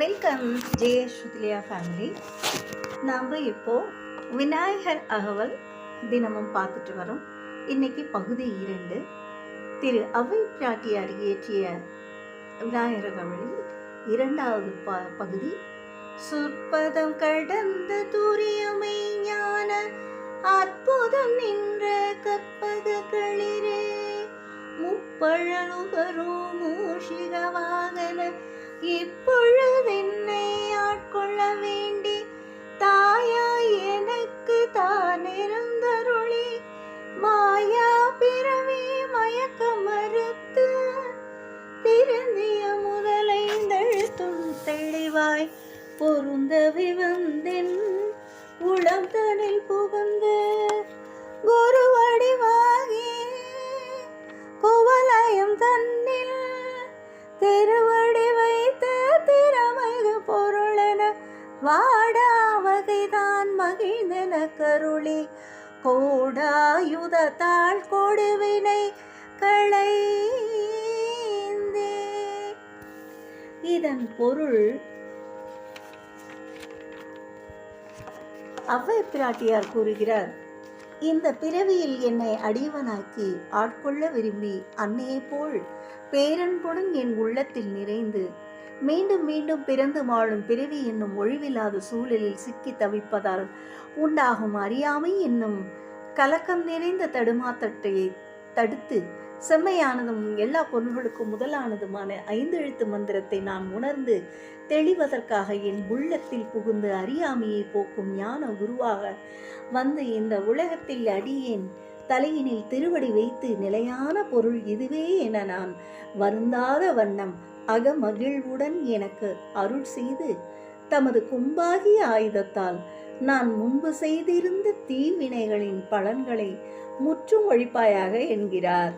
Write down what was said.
Welcome ஜெய ஸ்ருதிலியா family நாம் இப்போது விநாயகர் அகவல் தினமும் பார்த்துட்டு வரோம். இன்னைக்கு பகுதி இரண்டு. திரு அவை பிராட்டியார் இயற்றிய விநாயகர் அகவலி இரண்டாவது ப பகுதி. சொற்பதம் கடந்த துரியமை ஞான அற்புதம் நின்ற கற்பக களிரே முப்பழனுகரும் மூஷிக இப்பொழுதென்னை ஆட்கொள்ள வேண்டி தாயா எனக்கு தான் இருந்தருளி. மாயா பிறவி மயக்க மறுத்து திருந்திய முதலைந்தழுத்தும் தெளிவாய் பொருந்தவி வந்தென். உளம் தனில் புகுந்து வாடா வகைதான் மகிழ்ந்தன கருளி. கோடாயுதத்தாள் கொடுவினை களைந்தே. இதன் பொருள் அவ்வை பிராட்டியார் கூறுகிறார் இந்த பிறவியில் என்னை அடியவனாக்கி ஆட்கொள்ள விரும்பி அன்னையைப் போல் பேரன்புடன் என் உள்ளத்தில் நிறைந்து மீண்டும் மீண்டும் பிறந்து வாழும் பிறவி என்னும் ஒழிவில்லாத சூழலில் சிக்கி தவிப்பதால் உண்டாகும் அறியாமை என்னும் கலக்கம் நிறைந்த தடுமாத்தட்டை தடுத்து செம்மையானதும் எல்லா பொருள்களுக்கும் முதலானதுமான ஐந்தெழுத்து மந்திரத்தை நான் உணர்ந்து தெளிவதற்காக என் உள்ளத்தில் புகுந்து அறியாமையை போக்கும் ஞான குருவாக வந்து இந்த உலகத்தில் அடியேன் தலையினில் திருவடி வைத்து நிலையான பொருள் இதுவே என நான் வருந்தாத வண்ணம் அகமகிழ்வுடன் எனக்கு அருள் செய்து தமது கும்பாகிய ஆயுதத்தால் நான் முன்பு செய்திருந்த தீவினைகளின் பலன்களை முற்றும் ஒழிப்பாயாக என்கிறார்.